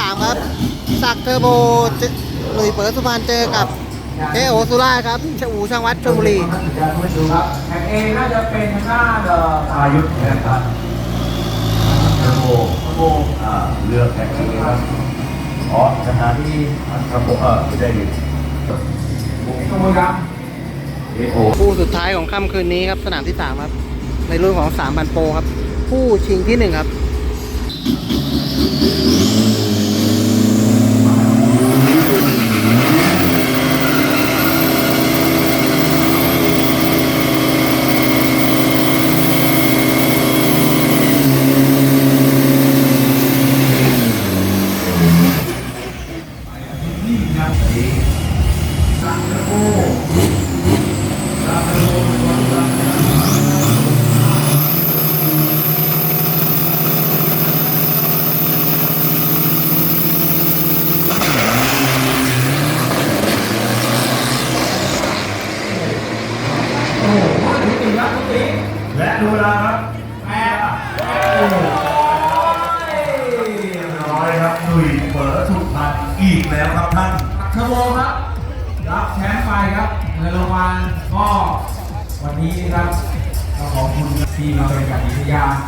3ครับสักเทอร์โบเจหลุยเปิดสุพรรณเจอกับเอโอสุราครับชอูช่างวัดชลบุรีครับแข่งเองน่าจะเป็นทางด้านเอ่ออายุนะครับเทอร์โบโบอ่าเลือกแท็กซี่ครับอ๋อสถานที่ครับผมเออไม่ได้ดิขโมยครับเอโอคู่สุดท้ายของค่ำคืนนี้ครับสนามที่ 3 ครับ ในรุ่นของ3,000โปรครับ ผู้ชิงที่ 1 ครับ และดูเวลาครับแปดเรียบร้อยครับหนุ่ยเปิดถูกพันอีกแล้วครับท่านทอร์โบครับ รับแชมป์ไปครับเงินรางวัลก็วันนี้นะครับขอขอบคุณทีมมาเป็นกับวิทยา